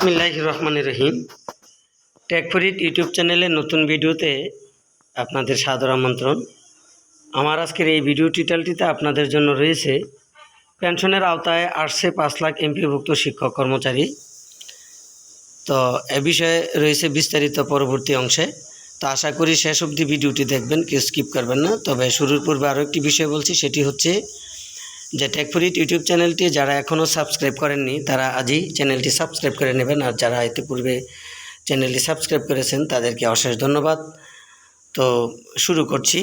বিসমিল্লাহ রহমান রহিম। টেকফরিদ ইউটিউব চ্যানেলের নতুন ভিডিওতে আপনাদের সাদর আমন্ত্রণ। আমার আজকের এই ভিডিও টিটালটিতে আপনাদের জন্য রয়েছে, পেনশনের আওতায় আসছে পাঁচ লাখ এমপিভুক্ত শিক্ষক কর্মচারী। তো এ বিষয়ে রয়েছে বিস্তারিত পরবর্তী অংশে। তো আশা করি শেষ অবধি ভিডিওটি দেখবেন, কেউ স্কিপ করবেন না। তবে শুরুর পূর্বে আরও একটি বিষয় বলছি, সেটি হচ্ছে যে টেকফরিট ইউটিউব চ্যানেলটি যারা এখনও সাবস্ক্রাইব করেননি, তারা আজই চ্যানেলটি সাবস্ক্রাইব করে নেবেন আর যারা ইতিপূর্বে চ্যানেলটি সাবস্ক্রাইব করেছেন, তাদেরকে অশেষ ধন্যবাদ। তো শুরু করছি।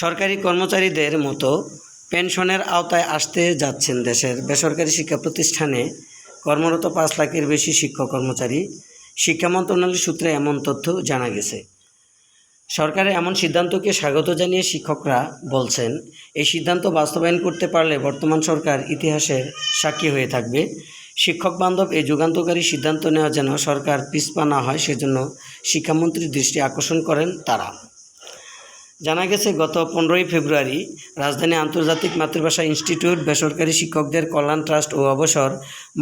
সরকারি কর্মচারীদের মতো পেনশনের আওতায় আসতে যাচ্ছেন দেশের বেসরকারি শিক্ষা প্রতিষ্ঠানে কর্মরত পাঁচ লাখের বেশি শিক্ষক কর্মচারী। শিক্ষা মন্ত্রণালয় সূত্রে এমন তথ্য জানা গেছে। সরকারের এমন সিদ্ধান্তকে স্বাগত জানিয়ে শিক্ষকরা বলছেন, এই সিদ্ধান্ত বাস্তবায়ন করতে পারলে বর্তমান সরকার ইতিহাসের সাক্ষী হয়ে থাকবে। শিক্ষক বান্ধব এই যুগান্তকারী সিদ্ধান্ত নেওয়া যেন সরকার পিছপা না হয়, সেজন্য শিক্ষামন্ত্রীর দৃষ্টি আকর্ষণ করেন তারা। জানা গেছে, গত পনেরোই ফেব্রুয়ারি রাজধানী আন্তর্জাতিক মাতৃভাষা ইনস্টিটিউট বেসরকারি শিক্ষকদের কল্যাণ ট্রাস্ট ও অবসর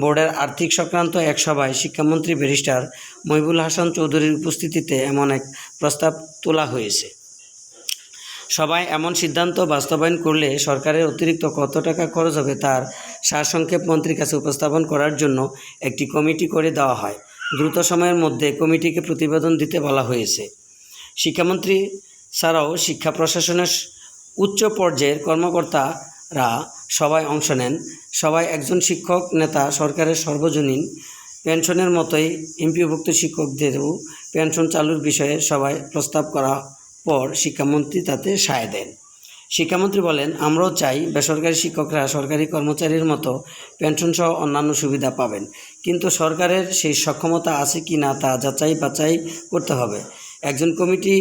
বোর্ডের আর্থিক সংক্রান্ত এক সভায় শিক্ষামন্ত্রী ব্যারিস্টার মহিবুল হাসান চৌধুরীর উপস্থিতিতে এমন এক প্রস্তাব তোলা হয়েছে। সবাই এমন সিদ্ধান্ত বাস্তবায়ন করলে সরকারের অতিরিক্ত কত টাকা খরচ হবে তার সারসংক্ষেপ মন্ত্রীর কাছে উপস্থাপন করার জন্য একটি কমিটি করে দেওয়া হয়। দ্রুত সময়ের মধ্যে কমিটিকে প্রতিবেদন দিতে বলা হয়েছে। শিক্ষামন্ত্রী ছাড়াও শিক্ষা প্রশাসনের উচ্চ পর্যায়ের কর্মকর্তারা সবাই অংশ নেন। সবাই একজন শিক্ষক নেতা, সরকারের সর্বজনীন পেনশনের মতোই এমপিভুক্ত শিক্ষকদেরও পেনশন চালুর বিষয়ে সবাই প্রস্তাব করা পর শিক্ষামন্ত্রী তাতে সায় দেন। শিক্ষামন্ত্রী বলেন, আমরাও চাই বেসরকারি শিক্ষকরা সরকারি কর্মচারীর মতো পেনশন সহ অন্যান্য সুবিধা পাবেন। কিন্তু সরকারের সেই সক্ষমতা আছে কি না তা যাচাই বাছাই করতে হবে। একজন কমিটি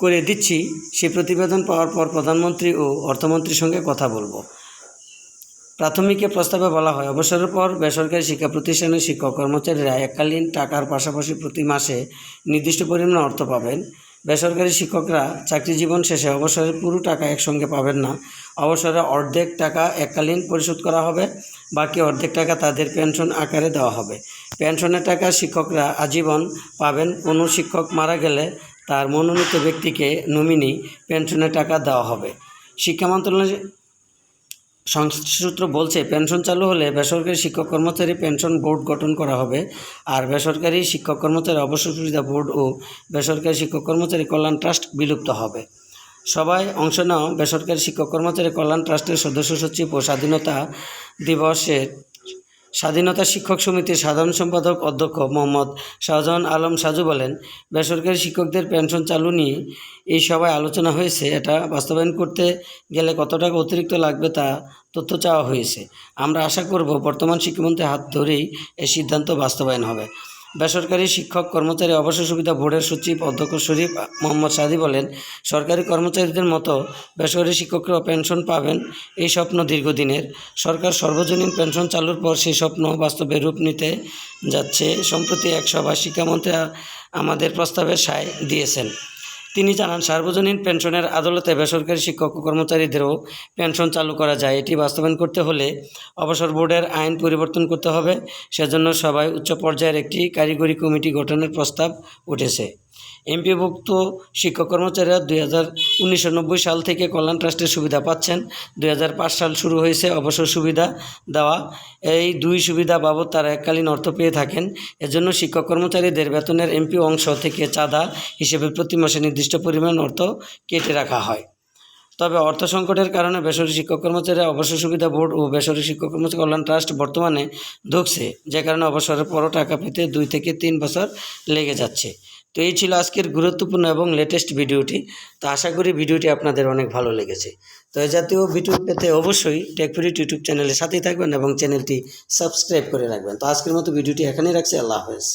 করে দিচ্ছি সেই প্রতিবেদন পাওয়ার পর প্রধানমন্ত্রী ও অর্থমন্ত্রীর সঙ্গে কথা বলব। প্রাথমিকে প্রস্তাবে বলা হয়, অবসরের পর বেসরকারি শিক্ষা প্রতিষ্ঠানের শিক্ষক কর্মচারীরা এককালীন টাকার পাশাপাশি প্রতি মাসে নির্দিষ্ট পরিমাণ অর্থ পাবেন। বেসরকারি শিক্ষকরা চাকরি জীবন শেষে অবসরের পুরো টাকা একসঙ্গে পাবেন না। অবসরে অর্ধেক টাকা এককালীন পরিশোধ করা হবে, বাকি অর্ধেক টাকা তাদের পেনশন আকারে দেওয়া হবে। পেনশনের টাকা শিক্ষকরা আজীবন পাবেন। কোনো শিক্ষক মারা গেলে তার মনোনীত ব্যক্তিকে নমিনি পেনশনের টাকা দেওয়া হবে। শিক্ষা মন্ত্রণালয় সূত্র বলছে, পেনশন চালু হলে বেসরকারি শিক্ষক কর্মচারী পেনশন বোর্ড গঠন করা হবে আর বেসরকারি শিক্ষক কর্মচারী অবসর সুবিধা বোর্ড ও বেসরকারি শিক্ষক কর্মচারী কল্যাণ ট্রাস্ট বিলুপ্ত হবে। সবাই অংশ নেওয়া বেসরকারি শিক্ষক কর্মচারী কল্যাণ ট্রাস্টের সদস্য সচিব ও স্বাধীনতা দিবসের স্বাধীনতা শিক্ষক সমিতির সাধারণ সম্পাদক অধ্যক্ষ মোহাম্মদ শাহজাহান আলম সাজু বলেন, বেসরকারি শিক্ষকদের পেনশন চালু নিয়ে এই সভায় আলোচনা হয়েছে, এটা বাস্তবায়ন করতে গেলে কত টাকা অতিরিক্ত লাগবে তা তথ্য চাওয়া হয়েছে। আমরা আশা করব বর্তমান শিক্ষামন্ত্রীর হাত ধরেই এই সিদ্ধান্ত বাস্তবায়ন হবে। বেসরকারি শিক্ষক কর্মচারী অবসর সুবিধা বোর্ডের সচিব অধ্যক্ষ শরীফ মোহাম্মদ সাদি বলেন, সরকারি কর্মচারীদের মতো বেসরকারি শিক্ষকরাও পেনশন পাবেন এই স্বপ্ন দীর্ঘদিনের। সরকার সর্বজনীন পেনশন চালুর পর সেই স্বপ্ন বাস্তবে রূপ নিতে যাচ্ছে, সম্প্রতি এক সভায় শিক্ষামন্ত্রী আমাদের প্রস্তাবে সায় দিয়েছেন। তিনি জানান, সার্বজনীন পেনশনের আদালতে বেসরকারি শিক্ষক কর্মচারীদেরও পেনশন চালু করা যায়। এটি বাস্তবায়ন করতে হলে অবসর বোর্ডের আইন পরিবর্তন করতে হবে। সেজন্য সবাই উচ্চ পর্যায়ের একটি কারিগরি কমিটি গঠনের প্রস্তাব উঠেছে। এমপিভুক্ত শিক্ষক কর্মচারীরা দুই হাজার উনিশশো সাল থেকে কল্যাণ ট্রাস্টের সুবিধা পাচ্ছেন। দুই হাজার পাঁচ সাল শুরু হয়েছে অবসর সুবিধা দেওয়া। এই দুই সুবিধা বাবদ তারা এককালীন অর্থ পেয়ে থাকেন। এজন্য শিক্ষক কর্মচারীদের বেতনের এমপি অংশ থেকে চাঁদা হিসেবে প্রতি মাসে নির্দিষ্ট পরিমাণ অর্থ কেটে রাখা হয়। তবে অর্থ সংকটের কারণে বেসরকারি শিক্ষক কর্মচারীরা অবসর সুবিধা বোর্ড ও বেসরকারি শিক্ষক কর্মচারী কল্যাণ ট্রাস্ট বর্তমানে ধুকছে, যে কারণে অবসরের পরও টাকা পেতে দুই থেকে তিন বছর লেগে যাচ্ছে। তো এই ছিল আজকের গুরুত্বপূর্ণ এবং লেটেস্ট ভিডিওটি। তো আশা করি ভিডিওটি আপনাদের অনেক ভালো লেগেছে। তো এ জাতীয় ভিডিও পেতে অবশ্যই টেকফিরিট ইউটিউব চ্যানেলের সাথেই থাকবেন এবং চ্যানেলটি সাবস্ক্রাইব করে রাখবেন। তো আজকের মতো ভিডিওটি এখানেই রাখছি। আল্লাহ হাফেজ।